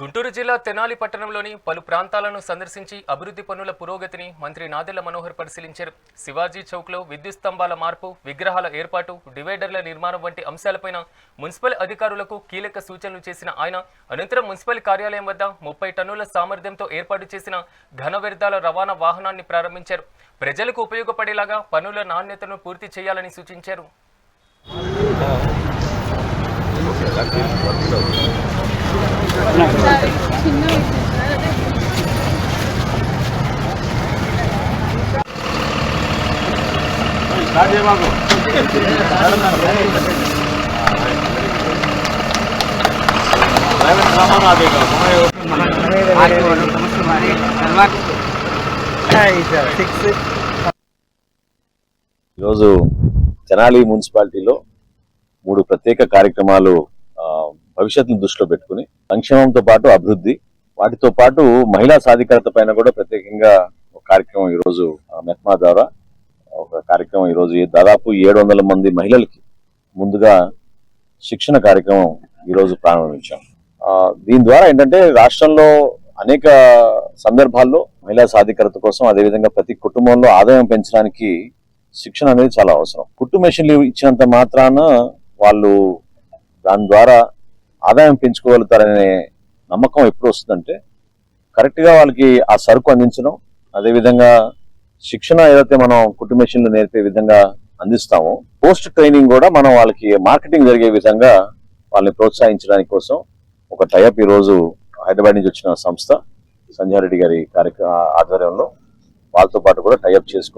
గుంటూరు జిల్లా తెనాలి పట్టణంలోని పలు ప్రాంతాలను సందర్శించి అభివృద్ధి పనుల పురోగతిని మంత్రి నాదెళ్ళ మనోహర్ పరిశీలించారు. శివాజీ చౌక్లో విద్యుత్ స్తంభాల మార్పు విగ్రహాల ఏర్పాటు డివైడర్ల నిర్మాణం వంటి అంశాలపైన మున్సిపల్ అధికారులకు కీలక సూచనలు చేసిన ఆయన అనంతరం మున్సిపల్ కార్యాలయం వద్ద ముప్పై టన్నుల సామర్థ్యంతో ఏర్పాటు చేసిన ఘన వ్యర్థాల రవాణా వాహనాన్ని ప్రారంభించారు. ప్రజలకు ఉపయోగపడేలాగా పనుల నాణ్యతను పూర్తి చేయాలని సూచించారు. ఈరోజు తెనాలి మున్సిపాలిటీలో మూడు ప్రత్యేక కార్యక్రమాలు భవిష్యత్తును దృష్టిలో పెట్టుకుని సంక్షేమంతో పాటు అభివృద్ధి వాటితో పాటు మహిళా సాధికారత పైన కూడా ప్రత్యేకంగా ఒక కార్యక్రమం ఈరోజు ఆ, మెహ్మా ద్వారా ఒక కార్యక్రమం ఈరోజు దాదాపు ఏడు వందల మంది మహిళలకి ముందుగా శిక్షణ కార్యక్రమం ఈరోజు ప్రారంభించాం. దీని ద్వారా ఏంటంటే రాష్ట్రంలో అనేక సందర్భాల్లో మహిళా సాధికారత కోసం అదేవిధంగా ప్రతి కుటుంబంలో ఆదాయం పెంచడానికి శిక్షణ అనేది చాలా అవసరం. కుట్టు మెషిన్లు ఇచ్చినంత మాత్రాన వాళ్ళు దాని ద్వారా ఆదాయం పెంచుకోగలుగుతారనే నమ్మకం ఎప్పుడు వస్తుందంటే కరెక్ట్గా వాళ్ళకి ఆ సరుకు అందించడం అదేవిధంగా శిక్షణ ఏదైతే మనం కుట్టు మెషిన్లు నేర్పే విధంగా అందిస్తామో పోస్ట్ ట్రైనింగ్ కూడా మనం వాళ్ళకి మార్కెటింగ్ జరిగే విధంగా వాళ్ళని ప్రోత్సహించడానికి కోసం ఒక టైప్ ఈ రోజు హైదరాబాద్ నుంచి వచ్చిన సంస్థ సంజారెడ్డి గారి కార్యక్రమ ఆధ్వర్యంలో వాళ్ళతో పాటు కూడా టైప్ చేసుకుని